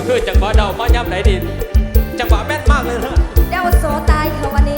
ก็คือจังหวะเดามาย่ำไหนดิจังหวะแม่นมากเลยฮะเดาโซตายค่ะวันนี้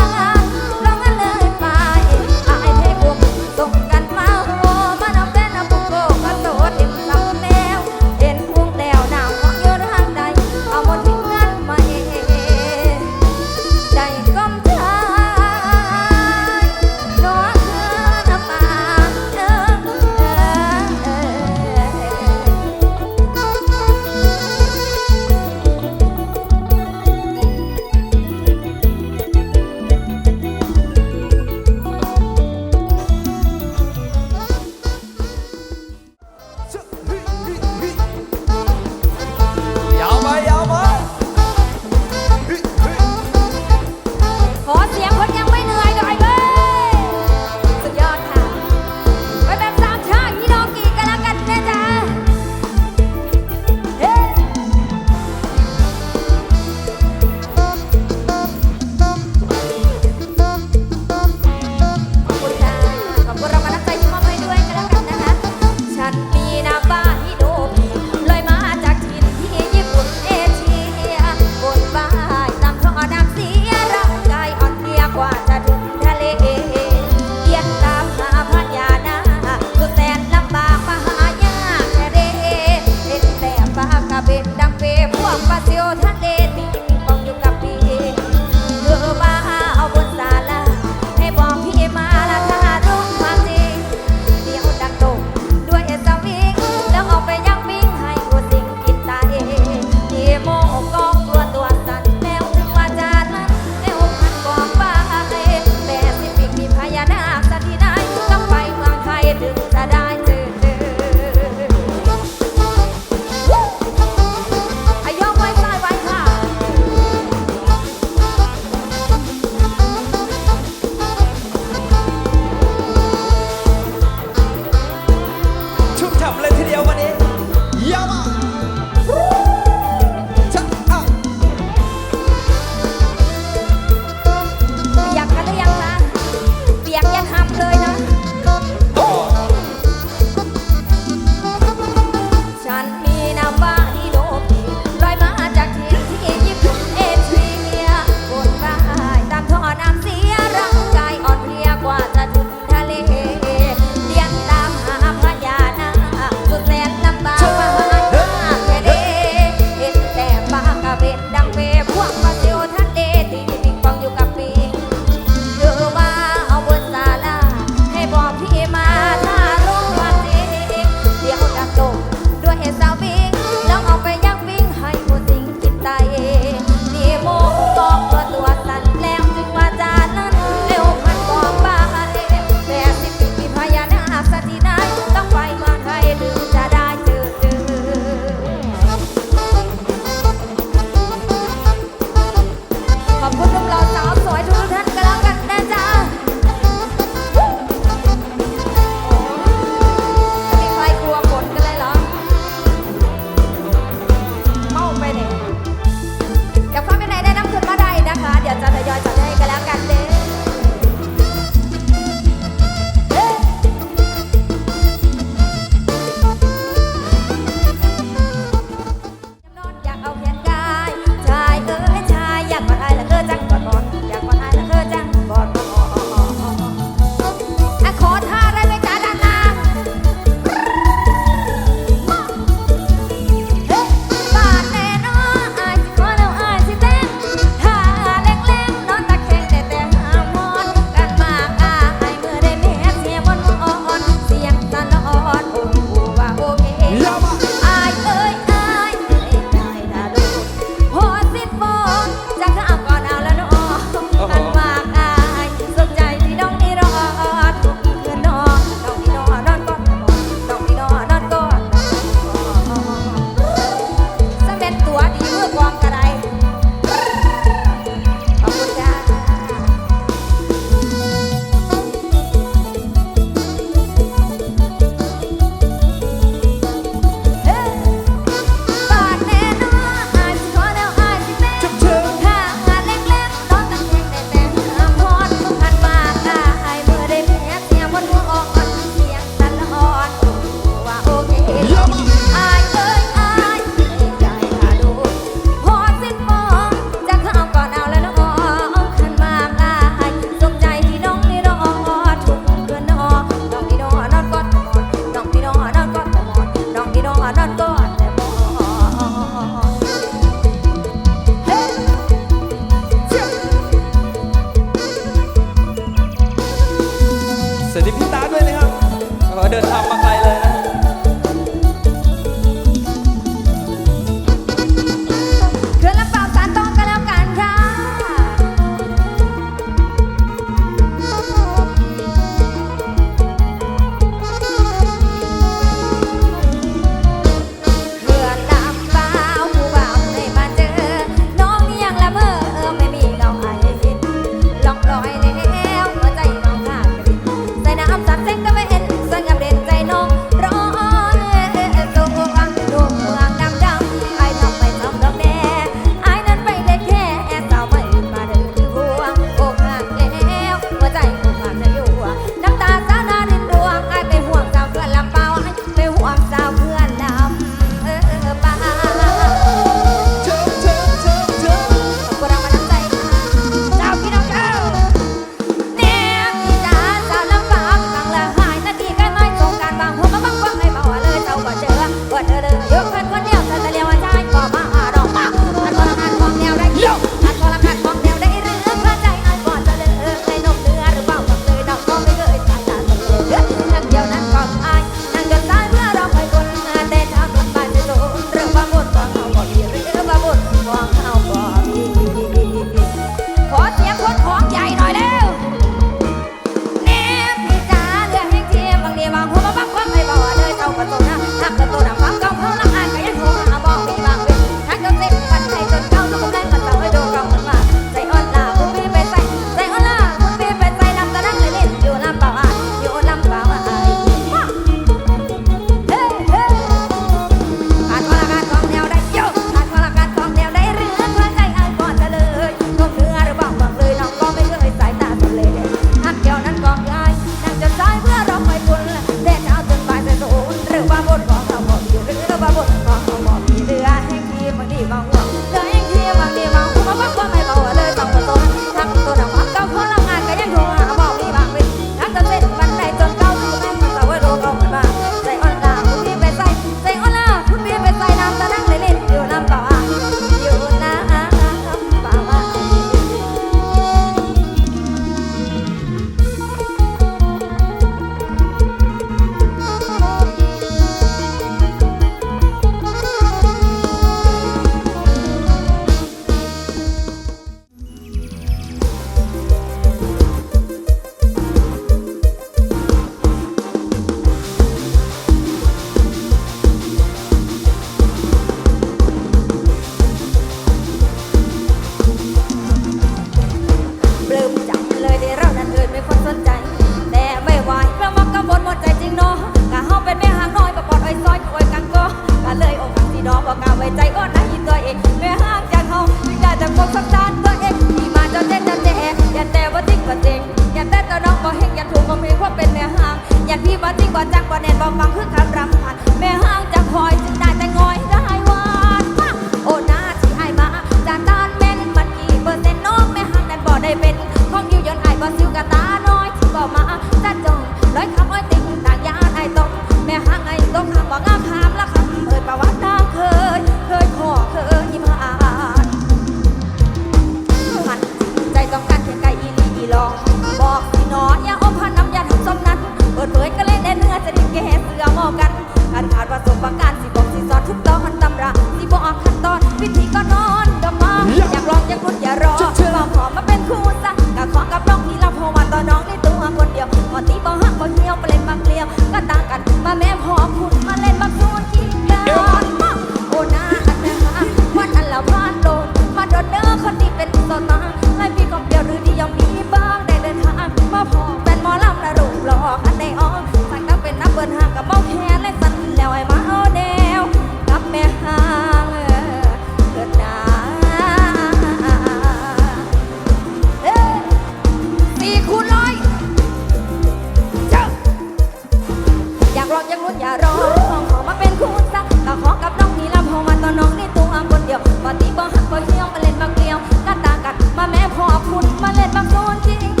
อบยังรุ่นอย่ารอน้องขอมาเป็นคู่ซะก็ขอกับน้องนี่ละพอมาตอนน้องนี่ตัวคนเดียวปฏิบ่หักบ่เที่ยวมาเล่นบางเกลียวกันตากัดมาแม่พอคุณมาเล่นบางโซนจริง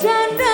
Chandra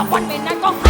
สักวันเวรนั้นก็หา